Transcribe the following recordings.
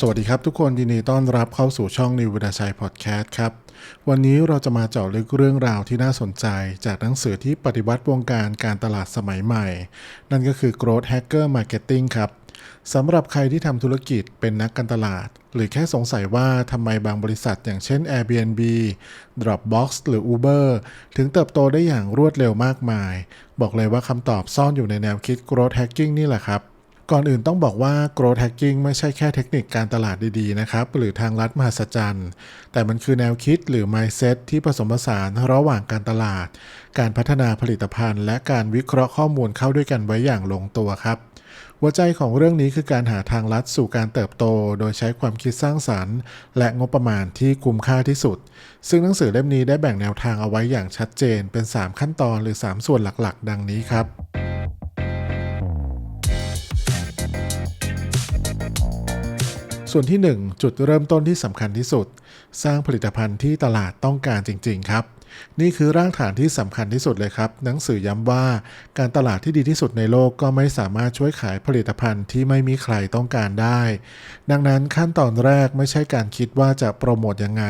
สวัสดีครับทุกคนยินดีต้อนรับเข้าสู่ช่องนิววิดาชัยพอดแคสต์ครับ วันนี้เราจะมาเจาะลึกเรื่องราวที่น่าสนใจ จากหนังสือที่ปฏิวัติวงการการตลาดสมัยใหม่ นั่นก็คือ Growth Hacker Marketing ครับสำหรับใครที่ทำธุรกิจเป็นนักการตลาด หรือแค่สงสัยว่าทำไมบางบริษัทอย่างเช่น Airbnb Dropbox หรือ Uber ถึงเติบโตได้อย่างรวดเร็วมากมาย บอกเลยว่าคำตอบซ่อนอยู่ในแนวคิด Growth Hacking นี่แหละครับ ก่อนอื่นต้องบอกว่า growth hacking ไม่ใช่แค่เทคนิคการตลาดดีๆ นะครับ หรือทางลัดมหัศจรรย์ แต่มันคือแนวคิดหรือ mindset ที่ผสมผสานระหว่างการตลาด การพัฒนาผลิตภัณฑ์ และการวิเคราะห์ข้อมูลเข้าด้วยกันไว้อย่างลงตัวครับหัวใจของเรื่องนี้คือการหาทางลัดสู่การเติบโต โดยใช้ความคิดสร้างสรรค์ และงบประมาณที่คุ้มค่าที่สุด ซึ่งหนังสือเล่มนี้ได้แบ่งแนวทางเอาไว้อย่างชัดเจนเป็น 3 ขั้นตอนหรือ 3 ส่วนหลักๆ ดังนี้ครับ ส่วนที่ 1 จุดเริ่มต้นที่สำคัญที่สุด สร้างผลิตภัณฑ์ที่ตลาดต้องการจริง ๆ ครับ นี่คือรากฐานที่สำคัญที่สุดเลยครับ หนังสือย้ำว่าการตลาดที่ดีที่สุดในโลกก็ไม่สามารถช่วยขายผลิตภัณฑ์ที่ไม่มีใครต้องการได้ ดังนั้นขั้นตอนแรกไม่ใช่การคิดว่าจะโปรโมทยังไง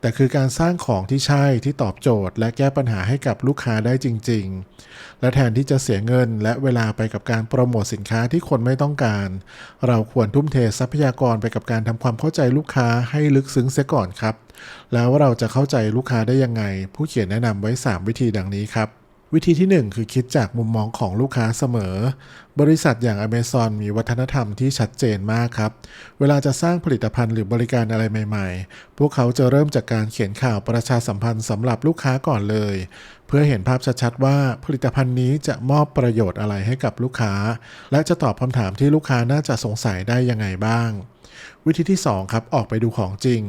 แต่คือการสร้างของที่ใช่ที่ตอบโจทย์ และแก้ปัญหาให้กับลูกค้าได้จริง ๆ และแทนที่จะเสียเงินและเวลาไปกับการโปรโมทสินค้าที่คนไม่ต้องการ เราควรทุ่มเททรัพยากรไปกับการทำความเข้าใจลูกค้าให้ลึกซึ้งเสียก่อนครับ แล้วเราจะเข้าใจลูกค้าได้ยังไง ผู้เขียนแนะนำไว้ 3 วิธีดังนี้ครับ วิธีที่ 1 คือคิดจากมุมมองของลูกค้าเสมอ บริษัทอย่าง Amazon มีวัฒนธรรมที่ชัดเจนมากครับ เวลาจะสร้างผลิตภัณฑ์หรือบริการอะไรใหม่ ๆ พวกเขาจะเริ่มจากการเขียนข่าวประชาสัมพันธ์สำหรับลูกค้าก่อนเลยเพื่อเห็นภาพชัดๆว่าผลิตภัณฑ์นี้จะมอบประโยชน์อะไรให้กับลูกค้า และจะตอบคำถามที่ลูกค้าน่าจะสงสัยได้ยังไงบ้าง วิธีที่ 2 ครับ ออกไปดูของจริง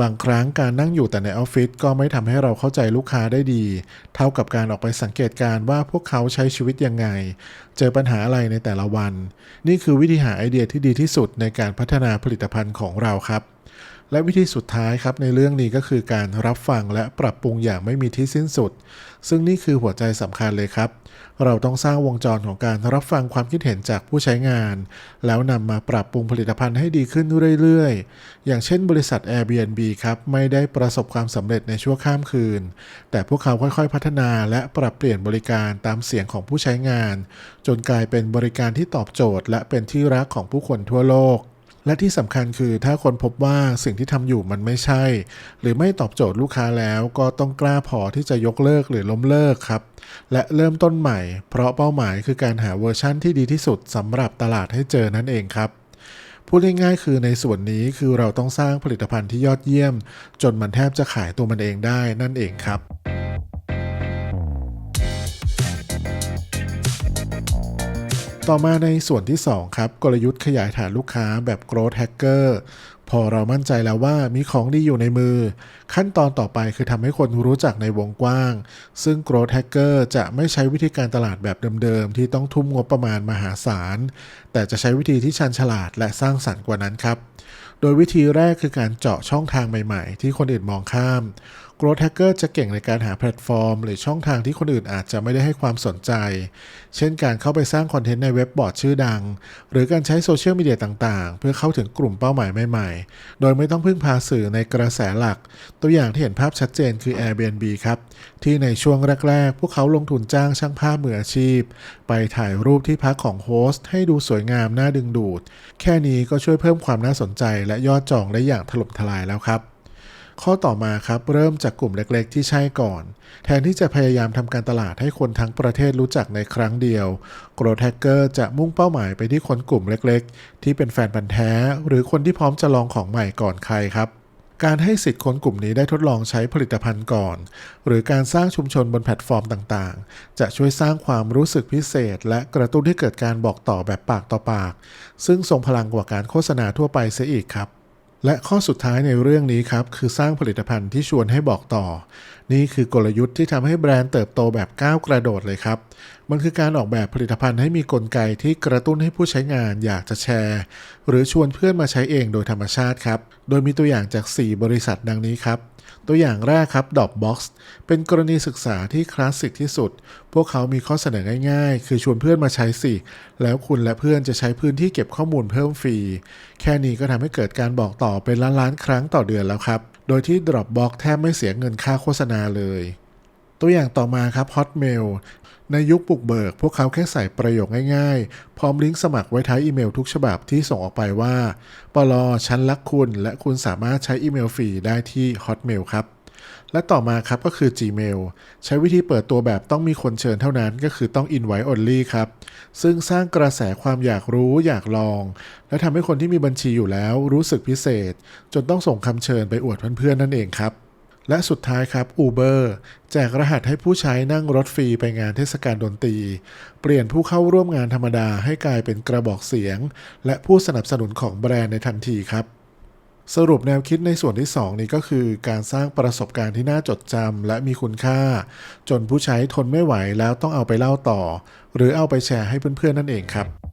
บางครั้งการนั่งอยู่แต่ในออฟฟิศก็ไม่ทำให้เราเข้าใจลูกค้าได้ดี เท่ากับการออกไปสังเกตการว่าพวกเขาใช้ชีวิตยังไง เจอปัญหาอะไรในแต่ละวัน นี่คือวิธีหาไอเดียที่ดีที่สุดในการพัฒนาผลิตภัณฑ์ของเราครับ และวิธีสุดท้ายครับในเรื่องนี้ก็คือการรับฟังและปรับปรุงอย่างไม่มีที่สิ้นสุด ซึ่งนี่คือหัวใจสำคัญเลยครับ เราต้องสร้างวงจรของการรับฟังความคิดเห็นจากผู้ใช้งาน แล้วนำมาปรับปรุงผลิตภัณฑ์ให้ดีขึ้นเรื่อยๆ อย่างเช่นบริษัท Airbnb ครับไม่ได้ประสบความสำเร็จในชั่วข้ามคืน แต่พวกเขาค่อยๆ พัฒนาและปรับเปลี่ยนบริการตามเสียงของผู้ใช้งาน จนกลายเป็นบริการที่ตอบโจทย์ และเป็นที่รักของผู้คนทั่วโลก และที่สำคัญคือถ้าคนพบว่าสิ่งที่ทำอยู่มันไม่ใช่ หรือไม่ตอบโจทย์ลูกค้าแล้วก็ต้องกล้าพอที่จะยกเลิกหรือล้มเลิกครับ และเริ่มต้นใหม่ เพราะเป้าหมายคือการหาเวอร์ชั่นที่ดีที่สุดสำหรับตลาดให้เจอนั่นเองครับพูดง่ายๆคือในส่วนนี้คือเราต้องสร้างผลิตภัณฑ์ที่ยอดเยี่ยม จนมันแทบจะขายตัวมันเองได้นั่นเองครับ ต่อมาในส่วนที่ 2 ครับ กลยุทธ์ขยายฐานลูกค้าแบบ growth hacker พอเรามั่นใจแล้วว่ามีของดีอยู่ในมือ ขั้นตอนต่อไปคือทำให้คนรู้จักในวงกว้าง ซึ่ง growth hacker จะไม่ใช้วิธีการตลาดแบบเดิมๆ ที่ต้องทุ่มงบประมาณมหาศาล แต่จะใช้วิธีที่ชันฉลาดและสร้างสรรค์กว่านั้นครับ โดยวิธีแรกคือการเจาะช่องทางใหม่ๆ ที่คนอื่นมองข้าม Growth Hacker จะเก่งในการหาแพลตฟอร์ม หรือช่องทางที่คนอื่นอาจจะไม่ได้ให้ความสนใจ เช่นการเข้าไปสร้างคอนเทนต์ในเว็บบอร์ดชื่อดัง หรือการใช้โซเชียลมีเดียต่างๆ เพื่อเข้าถึงกลุ่มเป้าหมายใหม่ๆ โดยไม่ต้องพึ่งพาสื่อในกระแสหลัก ตัวอย่างที่เห็นภาพชัดเจนคือ Airbnb ครับ ที่ในช่วงแรกๆ พวกเขาลงทุนจ้างช่างภาพมืออาชีพ ไปถ่ายรูปที่พักของโฮสต์ให้ดูสวยงามน่าดึงดูด แค่นี้ก็ช่วยเพิ่มความน่าสนใจและยอดจองได้อย่างถล่มทลายแล้วครับ ข้อต่อมาครับเริ่มจากกลุ่มเล็กๆ ที่ใช่ก่อน แทนที่จะพยายามทำการตลาดให้คนทั้งประเทศรู้จักในครั้งเดียว Growth Hacker จะมุ่งเป้าหมายไปที่คนกลุ่มเล็กๆ ที่เป็นแฟนพันธ์แท้ หรือคนที่พร้อมจะลองของใหม่ก่อนใครครับการให้สิทธิ์คนกลุ่มนี้ได้ทดลองใช้ผลิตภัณฑ์ก่อน หรือการสร้างชุมชนบนแพลตฟอร์มต่างๆ จะช่วยสร้างความรู้สึกพิเศษ และกระตุ้นให้เกิดการบอกต่อแบบปากต่อปาก ซึ่งทรงพลังกว่าการโฆษณาทั่วไปเสียอีกครับ และข้อสุดท้ายในเรื่องนี้ครับ คือสร้างผลิตภัณฑ์ที่ชวนให้บอกต่อ นี่คือกลยุทธ์ที่ทำให้แบรนด์เติบโตแบบก้าวกระโดดเลยครับ มันคือการออกแบบผลิตภัณฑ์ให้มีกลไกที่กระตุ้นให้ผู้ใช้งานอยากจะแชร์ หรือชวนเพื่อนมาใช้เองโดยธรรมชาติครับ โดยมีตัวอย่างจาก 4 บริษัทดังนี้ครับ ตัวอย่างแรกครับ Dropbox เป็นกรณีศึกษาที่คลาสสิกที่สุด พวกเขามีข้อเสนอง่ายๆ คือชวนเพื่อนมาใช้สิ แล้วคุณและเพื่อนจะใช้พื้นที่เก็บข้อมูลเพิ่มฟรี แค่นี้ก็ทำให้เกิดการบอกต่อเป็นล้านๆครั้งต่อเดือนแล้วครับ โดยที่ Dropbox แทบไม่เสียเงินค่าโฆษณาเลย ตัวอย่างต่อมาครับ Hotmail ในยุคปลุกเบิก พวกเขาแค่ใส่ประโยคง่ายๆ พร้อมลิงก์สมัครไว้ท้ายอีเมลทุกฉบับที่ส่งออกไปว่าปลอฉันรักคุณ และคุณสามารถใช้อีเมลฟรีได้ที่ Hotmail ครับ และต่อมาครับก็คือ Gmail ใช้วิธีเปิดตัวแบบต้องมีคนเชิญเท่านั้นก็คือต้อง invite only ครับ ซึ่งสร้างกระแสความอยากรู้อยากลอง และทำให้คนที่มีบัญชีอยู่แล้วรู้สึกพิเศษ จนต้องส่งคำเชิญไปอวดเพื่อนๆนั่นเองครับ และสุดท้ายครับ Uber แจกรหัสให้ผู้ใช้นั่งรถฟรีไปงานเทศกาลดนตรี เปลี่ยนผู้เข้าร่วมงานธรรมดาให้กลายเป็นกระบอกเสียง และผู้สนับสนุนของแบรนด์ในทันทีครับสรุปแนวคิดในส่วนที่ 2 นี้ก็คือการสร้างประสบการณ์ที่น่าจดจำและมีคุณค่า จนผู้ใช้ทนไม่ไหวแล้วต้องเอาไปเล่าต่อ หรือเอาไปแชร์ให้เพื่อนๆนั่นเองครับ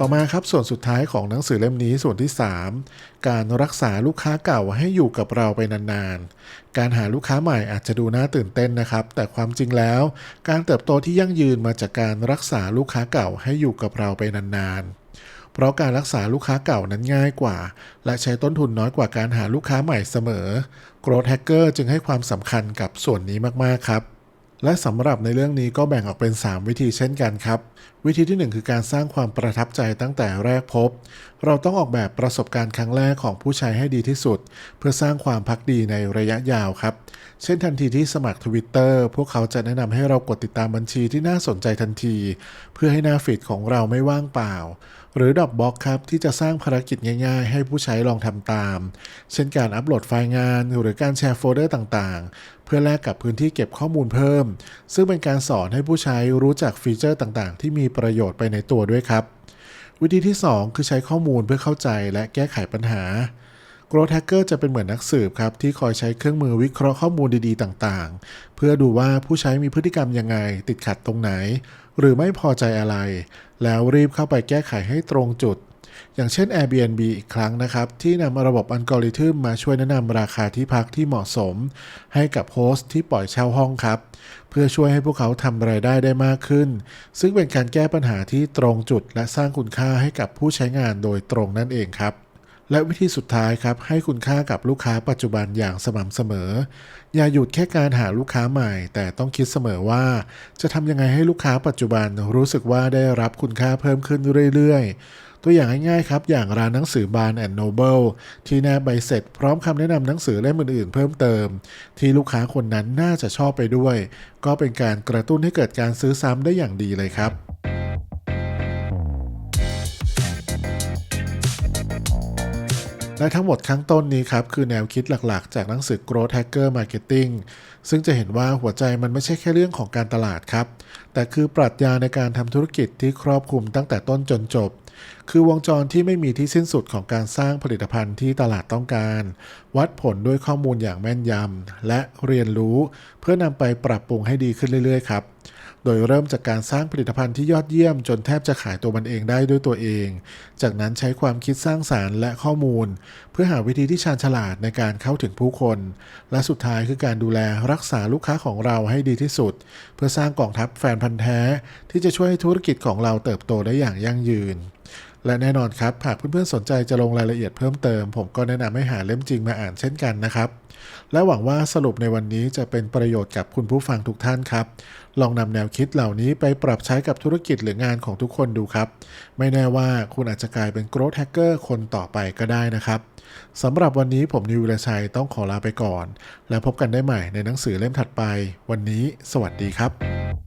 ต่อมาครับส่วนสุดท้ายของหนังสือเล่มนี้ส่วนที่ 3 การรักษาลูกค้าเก่าให้อยู่กับเราไปนานๆ การหาลูกค้าใหม่อาจจะดูน่าตื่นเต้นนะครับ แต่ความจริงแล้ว การเติบโตที่ยั่งยืนมาจากการรักษาลูกค้าเก่าให้อยู่กับเราไปนานๆเพราะการรักษาลูกค้าเก่านั้นง่ายกว่า และใช้ต้นทุนน้อยกว่าการหาลูกค้าใหม่เสมอ Growth Hacker จึงให้ความสำคัญกับส่วนนี้มาก ๆ ครับ และสำหรับในเรื่องนี้ก็แบ่งออกเป็น 3 วิธีเช่นกันครับ วิธีที่ 1 คือการสร้างความประทับใจตั้งแต่แรกพบ เราต้องออกแบบประสบการณ์ครั้งแรกของผู้ใช้ให้ดีที่สุด เพื่อสร้างความพักดีในระยะยาวครับ เช่นทันทีที่สมัคร Twitter พวกเขาจะแนะนำให้เรากดติดตามบัญชีที่น่าสนใจทันที เพื่อให้หน้าฟีดของเราไม่ว่างเปล่า หรือดอกบ็อกครับที่จะสร้างภารกิจง่ายๆ ให้ผู้ใช้ลองทำตาม เช่นการอัปโหลดไฟล์งาน หรือการแชร์โฟลเดอร์ต่างๆ เพื่อแลกกับพื้นที่เก็บข้อมูลเพิ่ม ซึ่งเป็นการสอนให้ผู้ใช้รู้จักฟีเจอร์ต่างๆ ที่มีประโยชน์ไปในตัวด้วยครับ วิธีที่ 2 คือใช้ข้อมูลเพื่อเข้าใจและแก้ไขปัญหา Growth Hacker จะเป็นเหมือนนักสืบครับ ที่คอยใช้เครื่องมือวิเคราะห์ข้อมูลดีๆ ต่างๆ เพื่อดูว่าผู้ใช้มีพฤติกรรมยังไง ติดขัดตรงไหน หรือไม่พอใจอะไร แล้วรีบเข้าไปแก้ไขให้ตรงจุด อย่างเช่น Airbnb อีกครั้งนะครับ ที่นำระบบอัลกอริทึมมาช่วยแนะนำราคาที่พักที่เหมาะสม ให้กับโฮสต์ที่ปล่อยเช่าห้องครับ เพื่อช่วยให้พวกเขาทำรายได้ได้มากขึ้น ซึ่งเป็นการแก้ปัญหาที่ตรงจุดและสร้างคุณค่าให้กับผู้ใช้งานโดยตรงนั่นเองครับ และวิธีสุดท้ายครับ ให้คุณค่ากับลูกค้าปัจจุบันอย่างสม่ำเสมอ อย่าหยุดแค่การหาลูกค้าใหม่ แต่ต้องคิดเสมอว่า จะทำยังไงให้ลูกค้าปัจจุบันรู้สึกว่าได้รับคุณค่าเพิ่มขึ้นเรื่อยๆ ตัวอย่างง่ายๆครับ อย่างร้านหนังสือบาร์แอนด์โนเบิลที่แนบใบเสร็จ พร้อมคำแนะนำหนังสือเล่มอื่นๆ เพิ่มเติม ที่ลูกค้าคนนั้นน่าจะชอบไปด้วย ก็เป็นการกระตุ้นให้เกิดการซื้อซ้ำได้อย่างดีเลยครับ และทั้งหมดข้างต้นนี้ครับ คือแนวคิดหลักๆ จากหนังสือ Growth Hacker Marketing ซึ่งจะเห็นว่าหัวใจมันไม่ใช่แค่เรื่องของการตลาดครับ แต่คือปรัชญาในการทำธุรกิจที่ครอบคลุมตั้งแต่ต้นจนจบ คือวงจรที่ไม่มีที่สิ้นสุดของการสร้างผลิตภัณฑ์ที่ตลาดต้องการ วัดผลด้วยข้อมูลอย่างแม่นยำและเรียนรู้ เพื่อนำไปปรับปรุงให้ดีขึ้นเรื่อยๆ ครับ โดยเริ่มจากการสร้างผลิตภัณฑ์ที่ยอดเยี่ยมจนแทบจะขายตัวมันเองได้ด้วยตัวเอง จากนั้นใช้ความคิดสร้างสารรค์และข้อมูล เพื่อหาวิธีที่ชาญฉลาดในการเข้าถึงผู้คน และสุดท้ายคือการดูแลรักษาลูกค้าของเราให้ดีที่สุด เพื่อสร้างกองทัพแฟนพันธ์แท้ ที่จะช่วยให้ธุรกิจของเราเติบโตได้อย่างยั่งยืนและแน่นอนครับ หากเพื่อนๆสนใจจะลงรายละเอียดเพิ่มเติม ผมก็แนะนำให้หาเล่มจริงมาอ่านเช่นกันนะครับ และหวังว่าสรุปในวันนี้จะเป็นประโยชน์กับคุณผู้ฟังทุกท่านครับ ลองนำแนวคิดเหล่านี้ไปปรับใช้กับธุรกิจหรืองานของทุกคนดูครับ ไม่แน่ว่าคุณอาจจะกลายเป็นโกรธแฮกเกอร์คนต่อไปก็ได้นะครับสำหรับวันนี้ผมนิวเลชัยต้องขอลาไปก่อน และพบกันได้ใหม่ในหนังสือเล่มถัดไป วันนี้ สวัสดีครับ